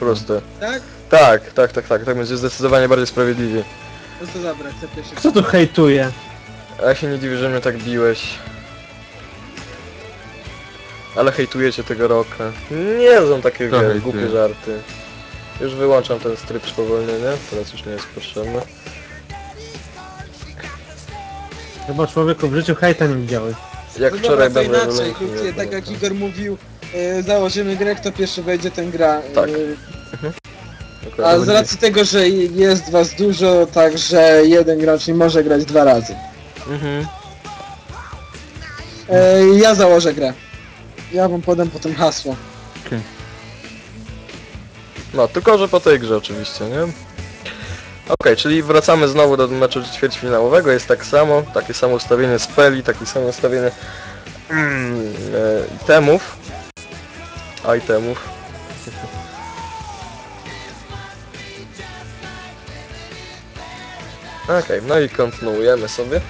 Proste. Tak? Tak, tak, tak, tak, tak będzie zdecydowanie bardziej sprawiedliwie. No to dobra, chcę pierwszy. Kto tu hejtuje? A ja się nie dziwię, że mnie tak biłeś. Ale hejtujecie tego roka. Nie są takie Kto wiesz, hejtuje? głupie żarty. Już wyłączam ten tryb spowolnienia, teraz już nie jest potrzebny. Chyba człowieku w życiu hejta nie widziałeś. Jak No wczoraj dobra, to będę inaczej, lękł, krótkie, nie tak jak. Igor mówił, e, założymy grę, kto pierwszy wejdzie, ten gra. Tak. E, Dokładnie. a z racji tego, że jest was dużo, także jeden gracz nie może grać dwa razy. Mhm. E, ja założę grę. Ja wam podam potem hasło. No, tylko że po tej grze oczywiście, nie? Okej, czyli wracamy znowu do meczu ćwierćfinałowego, jest tak samo, takie samo ustawienie speli, takie samo ustawienie mm, e, itemów. Itemów. Okej, no i kontynuujemy sobie.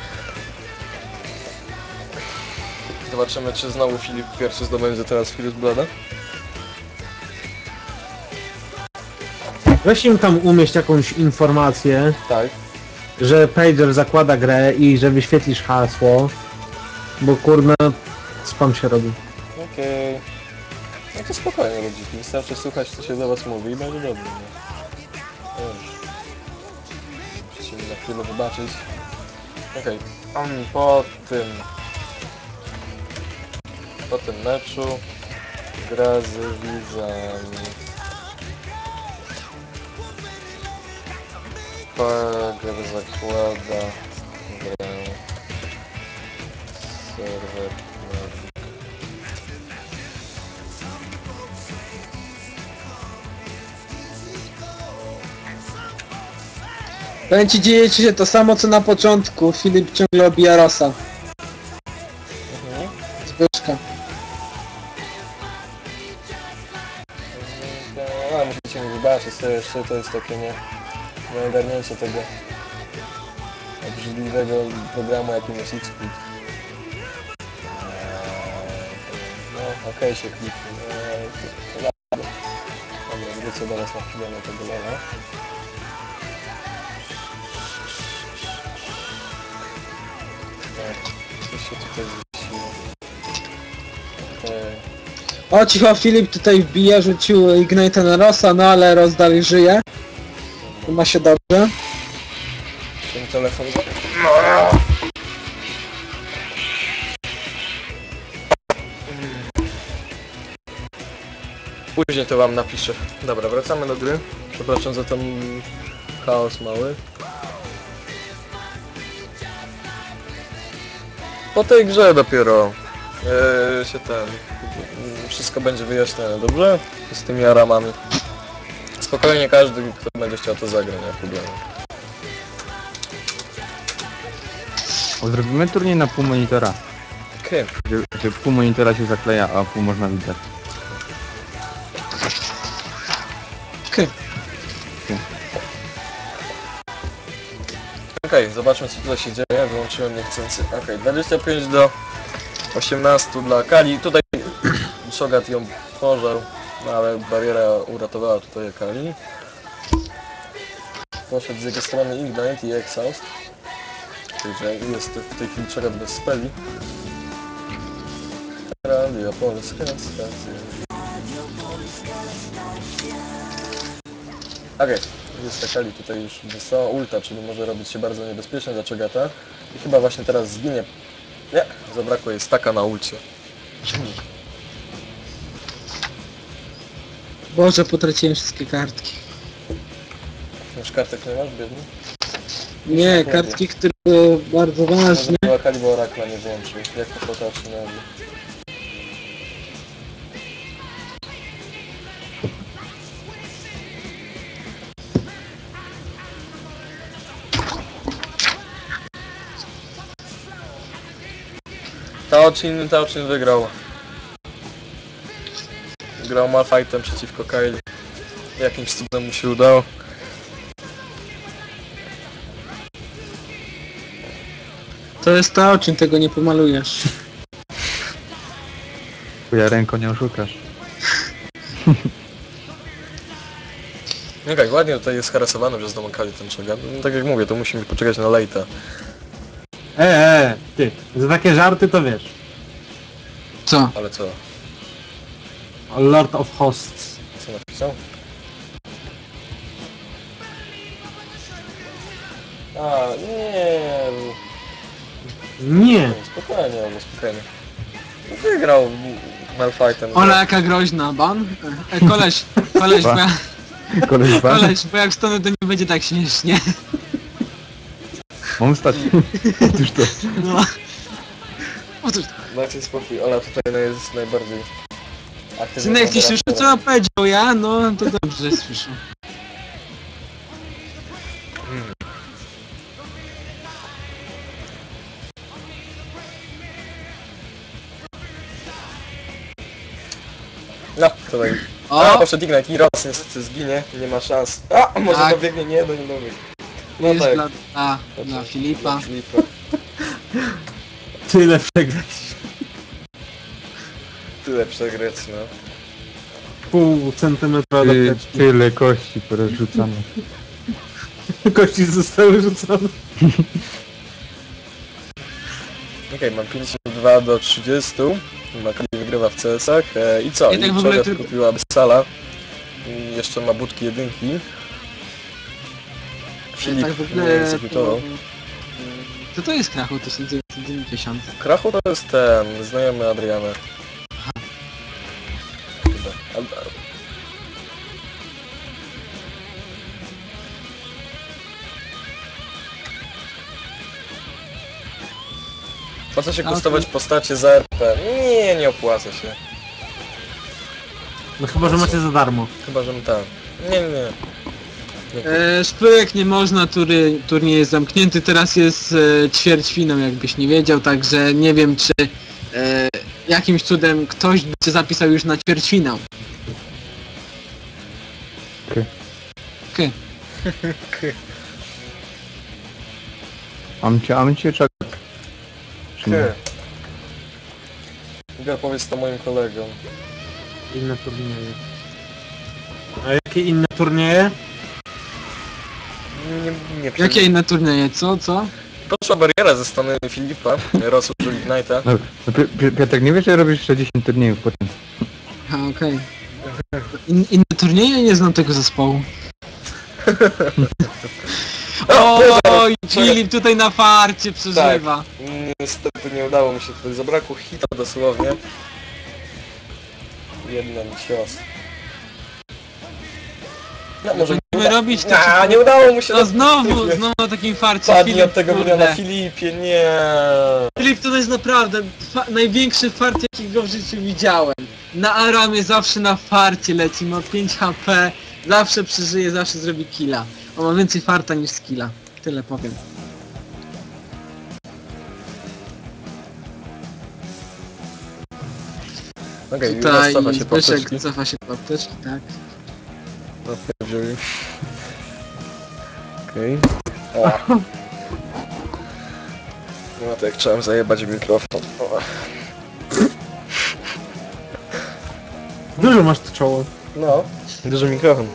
Zobaczymy, czy znowu Filip pierwszy zdobędzie teraz Filip Blada. Weź im tam umieść jakąś informację, Tak. że pager zakłada grę i że wyświetlisz hasło. Bo kurna spam się robi. Okej. No to spokojnie ludziki, wystarczy słuchać co się do was mówi i będzie dobrze? No już. Musicie mi na chwilę wybaczyć. Okej, okay. po tym... Po tym meczu gra z widzami. Pager zakłada serwer Powiem ci, dzieje ci się to samo co na początku. Filip ciągle obija Rosa. Zbyszka. A, musicie mi wybaczyć, to jeszcze to jest takie nie... Nieogarnięcie tego obrzydliwego programu, jakim jest Xquid. No, okej się kliknie. Eee. Dobra, wrócę do nas na chwilę na tego lola. Coś się tutaj. O cicho, Filip tutaj wbija, rzucił Ignite na Rosa, no ale Ros dalej żyje. Ma się dobrze. Ten telefon... Później to wam napiszę. Dobra, wracamy do gry. Przepraszam za ten chaos mały. Po tej grze dopiero yy, się ten... Wszystko będzie wyjaśnione, dobrze? Z tymi aramami. Spokojnie każdy, kto będzie chciał to zagrać, nie ma problemu. Zrobimy turniej na pół monitora. Okej. Że, że pół monitora się zakleja, a pół można widać. Okej. Okej, zobaczmy co tutaj się dzieje. Wyłączyłem niechcący. Okej, 25 do 18 dla Kali. Tutaj Shogat ją pożarł, no ale bariera uratowała tutaj Kali. Poszedł z jego strony Ignite i Exhaust. Także jest w tej chwili Shogat bez speli. Radio Polska, stacja. Okej, jest Kali tutaj już wysłała ulta, czyli może robić się bardzo niebezpiecznie dla Chogata. I chyba właśnie teraz zginie. Nie, zabrakło jej staka na ulcie. Boże, potraciłem wszystkie kartki. Już kartek nie masz, biedny? Nie, kartki, które były bardzo ważne. Może Kali, bo Orakla nie włączył. Jak to potrafi na Taochin, Taochin wygrał. Grał Malfightem przeciwko Kylie. Jakimś cudem mu się udało. To jest czym tego nie pomalujesz. Chuja ręką nie oszukasz. Okej, ładnie tutaj jest harasowany przez Domakali ten. No, tak jak mówię, to musimy poczekać na Lejta. E, e, ty, za takie żarty to wiesz. Co? Ale co? Lord of Hosts. Co napisał? A, nie, Nie. spokojnie, no spokojnie. Wygrał Malfightem. Ola jaka groźna, ban? E, koleś, koleś, bo ja, Koleś pan? koleś, bo jak stanę to nie będzie tak śmiesznie. Mam stać. Otóż to. No. Otóż, Dajcie spokój, Ola tutaj no jest najbardziej aktywna. synek, słyszę moderatorem. co powiedział ja? No to dobrze słyszę. No, tutaj. A, O, poszedł Ignite i Ross niestety zginie, nie ma szans. A, może Tak. dobiegnie, nie, no nie dobiegnie. No jest tak. dla, dla, dla Filipa. Filipa. Tyle przegrać. Tyle przegrać, no. Pół centymetra do Ty, teczki. tyle kości porozrzucane. Kości zostały rzucone. Okej, mam 52 do 30. Makali wygrywa w CS-ach. E, I co? Ja tak I w ogóle tylko- kupiła Abyssala. I Jeszcze ma budki jedynki. Filip tak w nie ogóle to, egzekutował. Co to jest Krachu 1990? Krachu to jest ten, znajomy Adriana. Chyba. Al- Po co się kustować postacie za RP? Nie, nie opłaca się. No chyba, że macie za darmo. Chyba, że nie, nie. nie. E, nie można, tury, turniej jest zamknięty, teraz jest e, ćwierćfiną, jakbyś nie wiedział, także nie wiem czy e, jakimś cudem ktoś by cię zapisał już na ćwierćfinał. Okej. Cię, mam cię czekać. Czy nie? Ty. Igor, powiedz to moim kolegom. Inne turnieje. A jakie inne turnieje? Nie, nie Jakie inne turnieje, co, co? Poszła bariera ze strony Filipa, Rosu Ignite'a. No, no, Pi- Pi- Piotrek, nie wiesz, że robisz 60 turniejów potem. A, okej. In, inne turnieje? Nie znam tego zespołu. Oj, Filip tutaj na farcie przeżywa. Niestety nie udało mi się tutaj, zabrakło hita dosłownie. Jeden cios. No może Będziemy robić to. A, nie udało mu się No znowu, znowu na takim farcie Padnij Filip, od tego kurde. miliona Filipie, nie. Filip to jest naprawdę największy fart jakiego w życiu widziałem. Na Aramie zawsze na farcie leci, ma 5 HP, zawsze przeżyje, zawsze zrobi killa. On ma więcej farta niż skilla. Tyle powiem. Okej, okay, Tutaj cofa się po Zbyszek apteczki. cofa się po apteczki, tak. No, wziął- Okej. O. No to jak chciałem zajebać mikrofon. O. Dużo masz to czoło. No, duży mikrofon.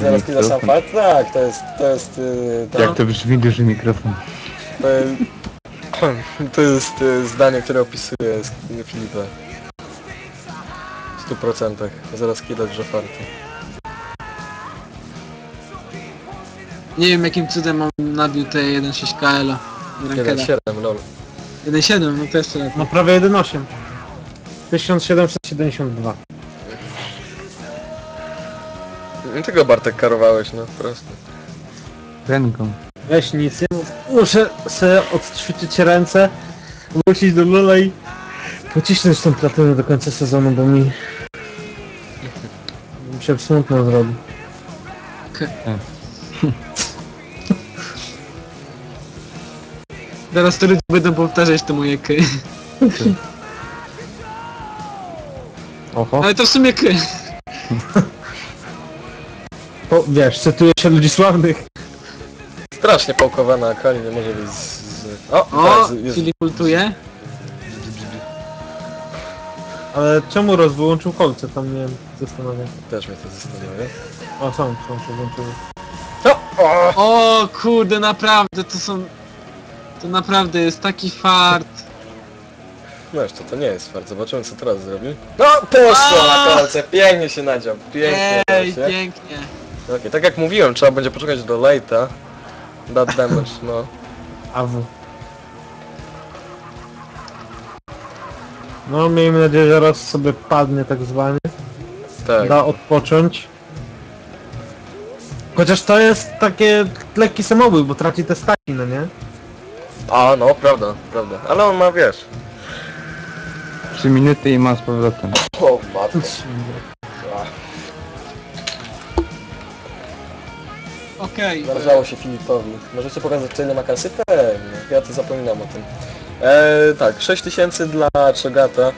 Zaraz kiedy sam Mikrofon. fakt? Tak, to jest, to jest, yy, to, Jak to brzmi duży mikrofon? to, jest- to jest yy, zdanie, które opisuje z Filipa. W 100%. Zaraz kidać, że farty. Nie wiem jakim cudem on nabił te 1.6 KL. 1.7, lol. 1.7, no to jeszcze lepiej. No prawie 1,8. 1772. Tego Bartek karowałeś, no, prosto. Ręką. Weź nic, nie mów. Muszę sobie odćwiczyć ręce, wrócić do Lula i pocisnąć tą platynę do końca sezonu, bo mi... mi się smutno zrobi. Teraz to ludzie będą powtarzać te moje ky. Oho. Ale to w sumie ky. Po, wiesz, cytuje się ludzi sławnych. Strasznie pałkowana Akali nie może być z... z... O, O, tak, z- jest... Filip ultuje. Ale czemu roz wyłączył kolce? Tam nie wiem, zastanawiam. Też mnie to zastanawia. O, są, są się włączyły. O! O! O kurde, naprawdę, to są... To naprawdę jest taki fart. No jeszcze to nie jest fart, zobaczymy co teraz zrobi. No poszło na kolce, pięknie się nadział, pięknie Ej, się. pięknie. Okej, tak jak mówiłem, trzeba będzie poczekać do late'a. That damage, no. AW. No, miejmy nadzieję, że raz sobie padnie tak zwanie. Tak. Da odpocząć. Chociaż to jest takie lekki samobój, bo traci te staki, no nie? A, no, prawda, prawda. Ale on ma, wiesz... 3 minuty i ma z powrotem. O, matko. Okej. Należało się Filipowi. Możecie pokazać, co ile ma kasy? Pewnie. Ja to zapominam o tym. Eee, tak, 6000 dla Czogata.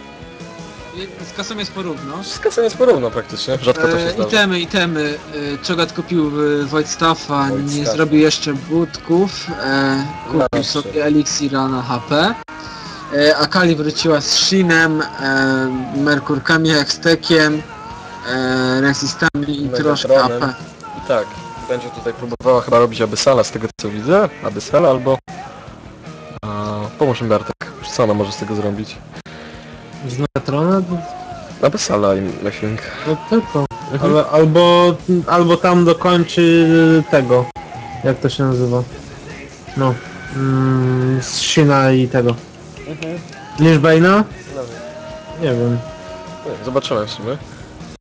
Z kasą jest porówno. Wszystko co jest porówno praktycznie. Rzadko to się E, zdarza. itemy, itemy. E, Czogat kupił e, Wojtstaffa, nie Wojtstaffa. zrobił jeszcze budków. Kupił sobie eliksira na HP. Akali wróciła z Shinem, Merkurkami, Hextekiem, Resistami i troszkę. AP. I tak, będzie tutaj próbowała chyba robić Abyssala z tego co widzę. Abyssal albo... Pomóż mi Bartek. Co ona może z tego zrobić? Z Metrona? Abyssala, I think. No tylko. Mhm. Ale, albo, albo tam dokończy tego. Jak to się nazywa? No. Mm, z Shina i tego. Mhm. Lichbane'a? Dobra. Nie wiem. Nie, Zobaczymy w sumie.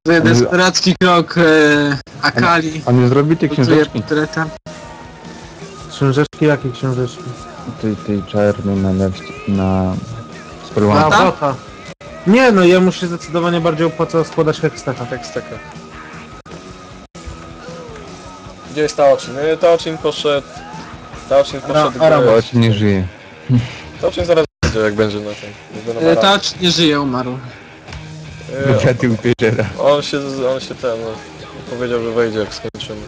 To jest desperacki krok e, Akali. A nie zrobi tej Buduje książeczki? portretem. Książeczki? Jakie książeczki? Tej, tej czarnej na na... A, Spelłanka. Prawda? Nie no, jemu się zdecydowanie bardziej opłaca składać Hexteka. Tekst taka. Gdzie jest Taoczyn? Y, Taoczyn poszedł... Taoczyn poszedł... Ara-. Bo się nie żyje. Taoczyn zaraz będzie jak będzie na tym. będzie na E, Mara. Tacz nie żyje, umarł. Y, pierzera. On się, on się ten, no, powiedział, że wejdzie jak skończymy.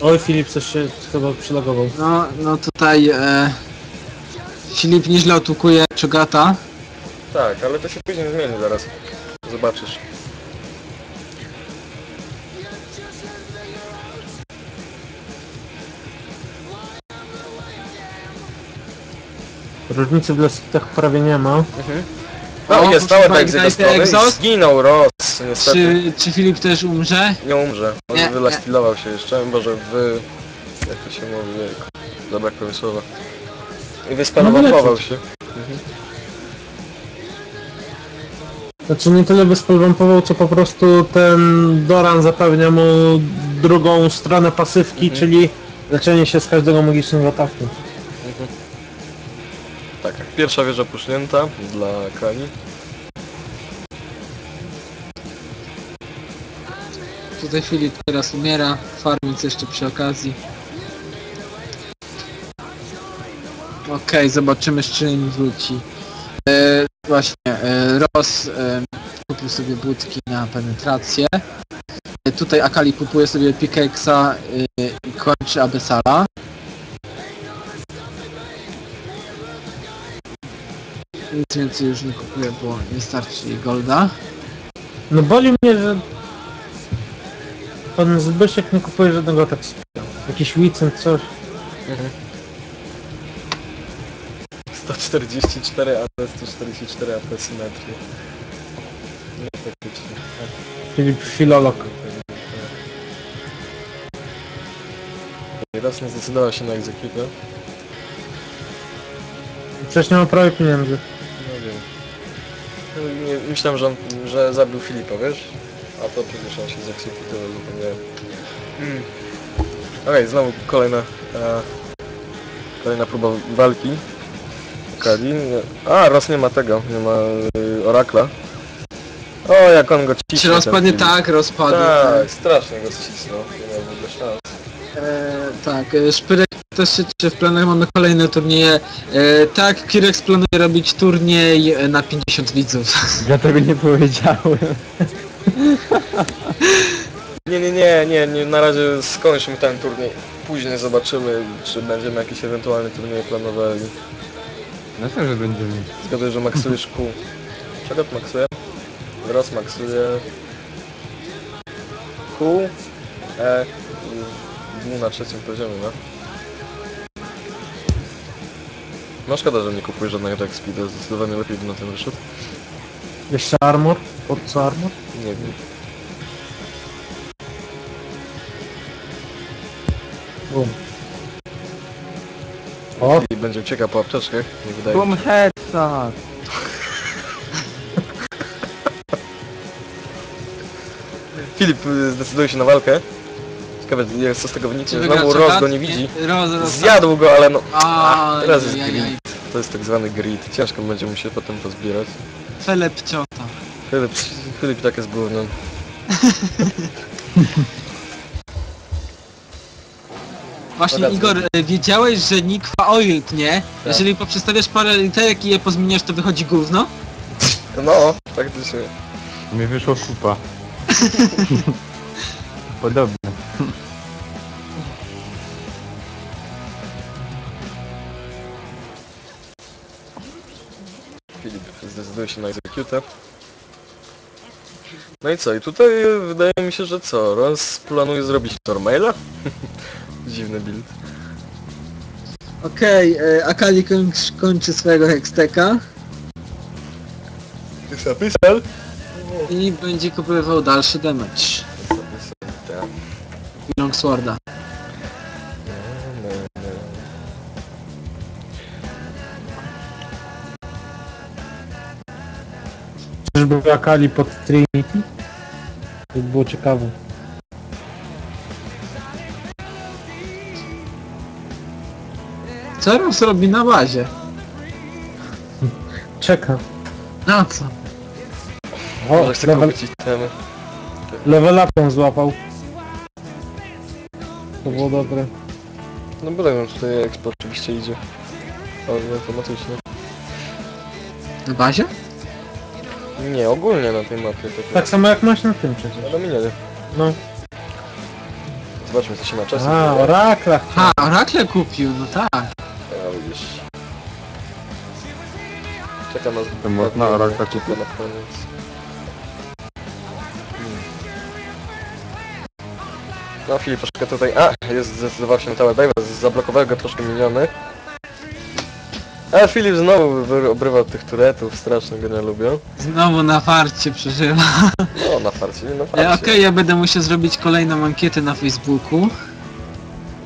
Oj, Filip coś się chyba przylogował. No, no tutaj e, Filip nieźle otukuje Czogata. Tak, ale to się później zmieni zaraz. Zobaczysz. Różnicy w losach prawie nie ma. No O, jest tak i Exhaust? zginął Ross, niestety. Czy, czy Filip też umrze? Nie umrze. On Nie, wylastilował się jeszcze, boże wy... Jak to się mówi? Jejku. Zabrakło mi słowa. I wyspanował się. Znaczy nie tyle wyspelwampował, co po prostu ten Doran zapewnia mu drugą stronę pasywki, Mhm. czyli leczenie się z każdego magicznego ataku. Mhm. Tak, pierwsza wieża pusznięta dla Kani. Tutaj Filip teraz umiera, farmic jeszcze przy okazji. Okej, zobaczymy z czym wróci. E, właśnie, e, Ross e, kupił sobie budki na penetrację. E, tutaj Akali kupuje sobie pickaxe'a e, i kończy Abyssala. Nic więcej już nie kupuję, bo nie starczy jej golda. No boli mnie, że pan Zbyszek nie kupuje żadnego ataku. Jakiś Wicent, coś. 144 AP, 144 AP symetrii. Nie faktycznie. Filip Filolog. Raz nie zdecydował się na egzekutę. Przecież nie ma prawie pieniędzy. No wiem. No, nie, myślałem, że, on, że zabił Filipa, wiesz? A to przecież on się zegzekutował, zapomniałem. Mm. Okej, znowu kolejna... E, kolejna próba walki. Kali. Nie- A, raz nie ma tego, nie ma y, Orakla. O, jak on go Czy ciśnie. rozpadnie? ten Filip. Tak, rozpadnie. Tak, strasznie go ścisnął. Nie miał w ogóle szans. E, tak, e, Szpyrek też się czy w planach mamy kolejne turnieje. E, tak, Kirex planuje robić turniej e, na 50 widzów. Ja tego nie powiedziałem. Nie, nie, nie, nie, nie, na razie skończmy ten turniej. Później zobaczymy, czy będziemy jakieś ewentualne turnieje planowali. Myślę, że będziemy. Zgaduję, że maksujesz kół. Czego maksuję? Teraz maksuję... Q, E, i W na trzecim poziomie, no. No szkoda, że nie kupuję żadnego Jack Speeda, zdecydowanie lepiej by na tym wyszedł. Jeszcze armor? Pod co armor? Nie wiem. Bum. O, I będzie uciekał po apteczkach, nie wydaje mi się. headshot! Filip y, zdecyduje się na walkę. Ciekawe, jak co z tego wyniknie. Znowu? Roz go nie widzi. Roz, roz, Zjadł go, ale no... A, teraz jest jaj, jaj. grid. To jest tak zwany grid. Ciężko będzie mu się potem pozbierać. Felepciota. Filip, Filip tak jest gównem. Właśnie. Igor, e, wiedziałeś, że Nikwa Oil tnie? Tak. Jeżeli poprzestawiasz parę literek i je pozmieniasz, to wychodzi gówno? No, faktycznie. Mi wyszło kupa. Podobnie. Filip zdecyduje się na execute. No i co? I tutaj wydaje mi się, że co? Roz planuje zrobić Tormaila? Dziwny build. Okej, okay, Akali kończy, kończy swojego Hexteka Zapisal? i będzie kupował dalszy damage. Tak. Longsworda. czyżby Akali pod Trinity? To by było ciekawe. Co Ross robi na bazie? Czeka. Na co? O, Może chce level, kupić itemy. level upą złapał. To było dobre. No byle no tutaj expo oczywiście idzie. Ale automatycznie. Na bazie? Nie, ogólnie na tej mapie. Tak, Tak samo jak masz na tym przecież. Ale miniony. No. Zobaczmy co się na czasie A. Orakla. Ha, Oracle kupił, no tak. Czeka nas ładnie, Orakla czeka kupić? na koniec. Hmm. No Filip troszkę tutaj... A! Jest zdecydował się na Tower Dive, zablokował go troszkę miniony. A Filip znowu obrywał tych turetów, strasznie go nie lubią. Znowu na farcie przeżywa. No na farcie, nie na farcie. Okej, ja będę musiał zrobić kolejną ankietę na Facebooku.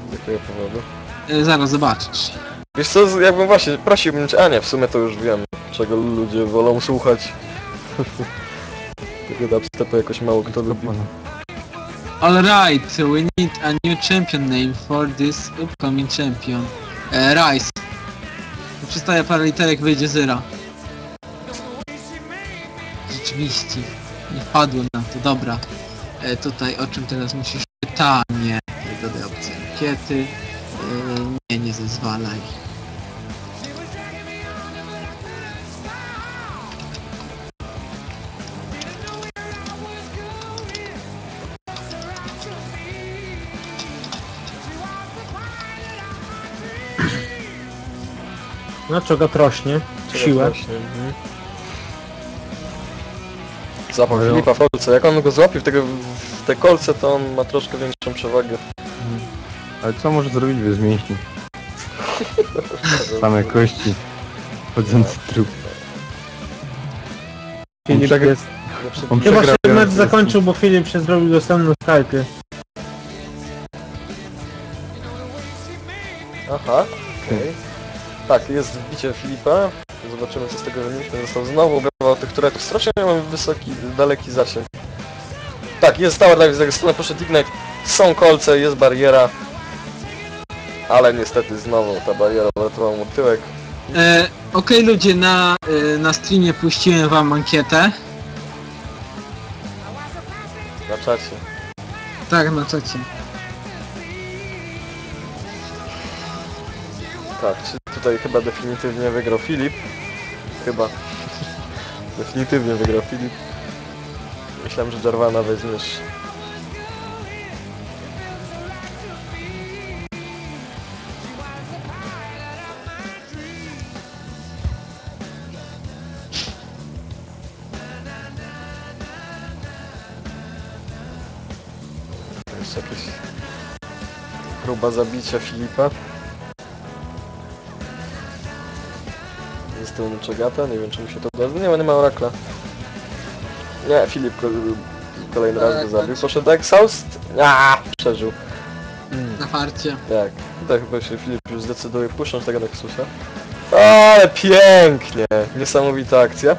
Z jakiego powodu? E, zaraz zobaczysz. Wiesz co, jakbym właśnie prosiłbym cię, a nie, w sumie to już wiem, czego ludzie wolą słuchać. Tego dubstepu jakoś mało kto lubi. Alright, we need a new champion name for this upcoming champion. E, Rice. Przystaje parę literek, wyjdzie zyra. Rzeczywiście. Nie wpadłem na to, dobra. E, tutaj o czym teraz musisz pytanie. Dodaj opcję ankiety. E, nie, nie zezwalaj. No czego rośnie? Czego Siłę. mhm. Zapach. Filipa w kolce, jak on go złapie w, tego, w te kolce, to on ma troszkę większą przewagę. Ale co może zrobić bez mięśni? Same kości. Chodzący trup. Filip przegr- jest. On Chyba się przegrał mecz jak- zakończył, bo Filip się zrobił dostępny w Skype'ie. Aha, okej. Tak, jest wbicie Filipa. Zobaczymy co z tego wyniknie. Został znowu obrywał tych turetów. Strasznie mamy wysoki, daleki zasięg. Tak, jest Tower Dive z jego strony, poszedł Ignite. Są kolce, jest bariera. Ale niestety znowu ta bariera uratowała mu tyłek. E, Okej ludzie, na, e, na streamie puściłem wam ankietę. Na czacie. Tak, na czacie. Tak, czyli tutaj chyba definitywnie wygrał Filip. Chyba. definitywnie wygrał Filip. Myślałem, że Jarvana weźmiesz. Jeszcze jakieś próba zabicia Filipa. Ze strony Czegata, nie wiem czy mu się to uda. Nie ma, nie ma orakla. Nie, Filip ko kolejny raz go zabił. Poszedł Exhaust. A, przeżył. Na farcie. Tak. Tutaj chyba się Filip już zdecyduje wpuszczać tego Nexusa. Ale pięknie! Niesamowita akcja.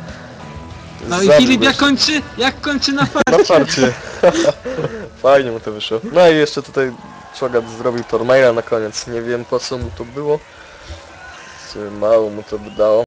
No i Filip jak kończy, jak kończy na farcie. Na farcie. Fajnie mu to wyszło. No i jeszcze tutaj Czogat zrobił Tormaila na koniec. Nie wiem po co mu to było. Mało mu to dało.